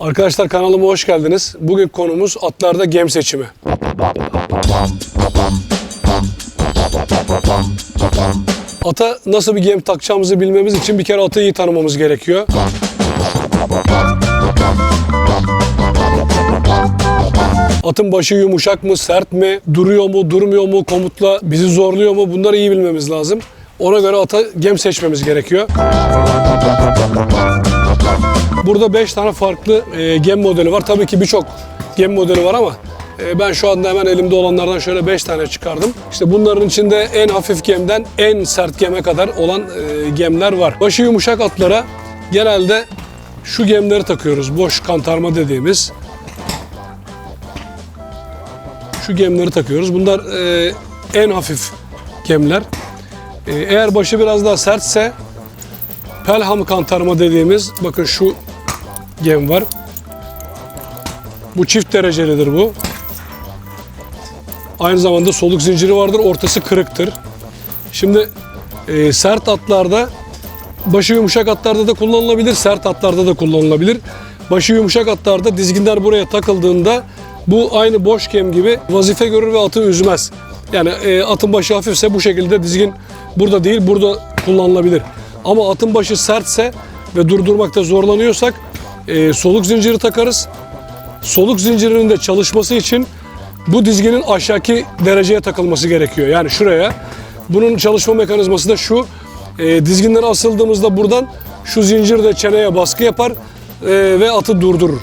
Arkadaşlar kanalıma hoş geldiniz. Bugün konumuz atlarda gem seçimi. Ata nasıl bir gem takacağımızı bilmemiz için bir kere atı iyi tanımamız gerekiyor. Atın başı yumuşak mı, sert mi, duruyor mu, durmuyor mu, komutla bizi zorluyor mu bunları iyi bilmemiz lazım. Ona göre ata gem seçmemiz gerekiyor. Burada 5 tane farklı e, gem modeli var. Tabii ki birçok gem modeli var ama e, ben şu anda hemen elimde olanlardan şöyle 5 tane çıkardım. İşte bunların içinde en hafif gemden en sert geme kadar olan e, gemler var. Başı yumuşak atlara genelde şu gemleri takıyoruz. Boş kantarma dediğimiz. Şu gemleri takıyoruz. Bunlar e, en hafif gemler. E, eğer başı biraz daha sertse Pelham kantarma dediğimiz bakın şu gem var. Bu çift derecelidir bu. Aynı zamanda soluk zinciri vardır. Ortası kırıktır. Şimdi e, sert atlarda başı yumuşak atlarda da kullanılabilir. Sert atlarda da kullanılabilir. Başı yumuşak atlarda dizginler buraya takıldığında bu aynı boş gem gibi vazife görür ve atı üzmez. Yani e, atın başı hafifse bu şekilde dizgin burada değil burada kullanılabilir. Ama atın başı sertse ve durdurmakta zorlanıyorsak e, soluk zinciri takarız. Soluk zincirinin de çalışması için bu dizginin aşağıki dereceye takılması gerekiyor. Yani şuraya. Bunun çalışma mekanizması da şu. E, dizginlere asıldığımızda buradan şu zincir de çeneye baskı yapar e, ve atı durdurur.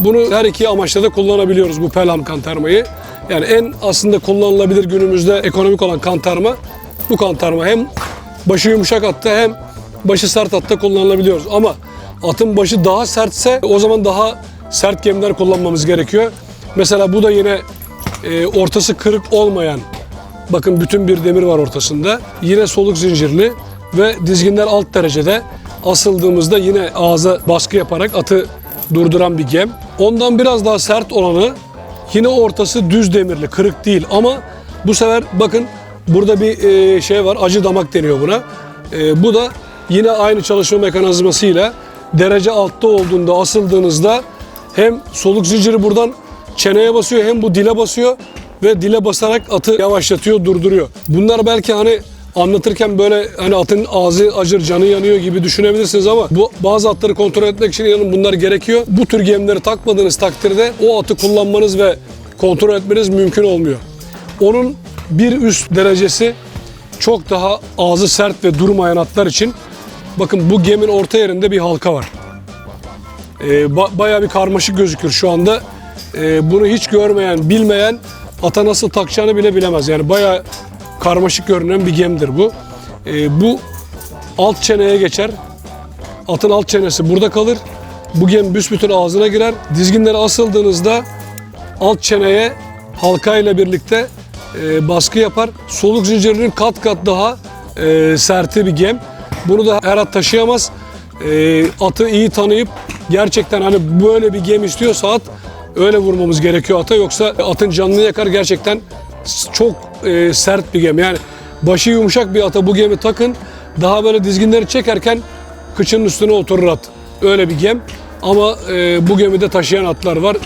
Bunu her iki amaçla da kullanabiliyoruz bu pelham kantarmayı. Yani en aslında kullanılabilir günümüzde ekonomik olan kantarma bu kantarma. Hem başı yumuşak atta hem başı sert atta kullanılabiliyoruz. Ama atın başı daha sertse o zaman daha sert gemler kullanmamız gerekiyor. Mesela bu da yine e, ortası kırık olmayan bakın bütün bir demir var ortasında. Yine soluk zincirli ve dizginler alt derecede asıldığımızda yine ağza baskı yaparak atı durduran bir gem. Ondan biraz daha sert olanı yine ortası düz demirli, kırık değil ama bu sefer bakın burada bir e, şey var, acı damak deniyor buna. E, bu da yine aynı çalışma mekanizmasıyla derece altta olduğunda asıldığınızda hem soluk zinciri buradan çeneye basıyor hem bu dile basıyor ve dile basarak atı yavaşlatıyor, durduruyor. Bunlar belki hani anlatırken böyle hani atın ağzı acır, canı yanıyor gibi düşünebilirsiniz ama bu bazı atları kontrol etmek için inanın bunlar gerekiyor. Bu tür gemleri takmadığınız takdirde o atı kullanmanız ve kontrol etmeniz mümkün olmuyor. Onun bir üst derecesi çok daha ağzı sert ve durmayan atlar için bakın bu gemin orta yerinde bir halka var. Ee, ba- bayağı bir karmaşık gözükür şu anda. Ee, bunu hiç görmeyen, bilmeyen ata nasıl takacağını bile bilemez. Yani bayağı karmaşık görünen bir gemdir bu. Ee, bu alt çeneye geçer. Atın alt çenesi burada kalır. Bu gem büsbütün ağzına girer. Dizginlere asıldığınızda alt çeneye halkayla birlikte e, baskı yapar. Soluk zincirinin kat kat daha e, serti bir gem. Bunu da her at taşıyamaz. E, atı iyi tanıyıp gerçekten hani böyle bir gem istiyorsa at öyle vurmamız gerekiyor ata yoksa atın canını yakar gerçekten çok e, sert bir gem. Yani başı yumuşak bir ata bu gemi takın daha böyle dizginleri çekerken kıçının üstüne oturur at. Öyle bir gem ama e, bu gemide taşıyan atlar var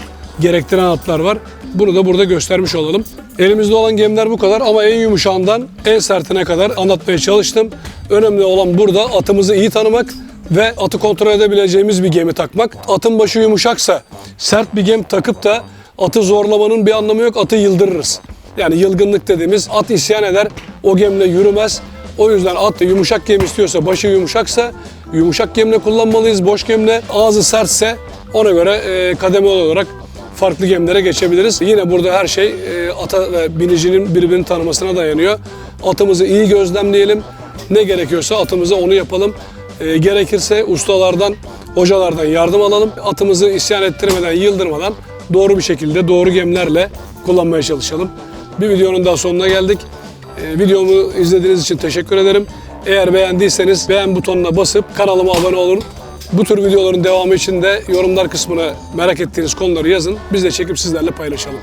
gerektiren atlar var. Bunu da burada göstermiş olalım. Elimizde olan gemiler bu kadar ama en yumuşağından en sertine kadar anlatmaya çalıştım. Önemli olan burada atımızı iyi tanımak ve atı kontrol edebileceğimiz bir gemi takmak. Atın başı yumuşaksa sert bir gem takıp da atı zorlamanın bir anlamı yok. Atı yıldırırız. Yani yılgınlık dediğimiz at isyan eder, o gemle yürümez. O yüzden at yumuşak gem istiyorsa, başı yumuşaksa yumuşak gemle kullanmalıyız. Boş gemle ağzı sertse ona göre e, kademe olarak farklı gemlere geçebiliriz. Yine burada her şey e, ata ve binicinin birbirini tanımasına dayanıyor. Atımızı iyi gözlemleyelim. Ne gerekiyorsa atımıza onu yapalım. E, gerekirse ustalardan, hocalardan yardım alalım. Atımızı isyan ettirmeden, yıldırmadan doğru bir şekilde doğru gemlerle kullanmaya çalışalım. Bir videonun daha sonuna geldik. E, videomu izlediğiniz için teşekkür ederim. Eğer beğendiyseniz beğen butonuna basıp kanalıma abone olun. Bu tür videoların devamı için de yorumlar kısmına merak ettiğiniz konuları yazın. Biz de çekip sizlerle paylaşalım.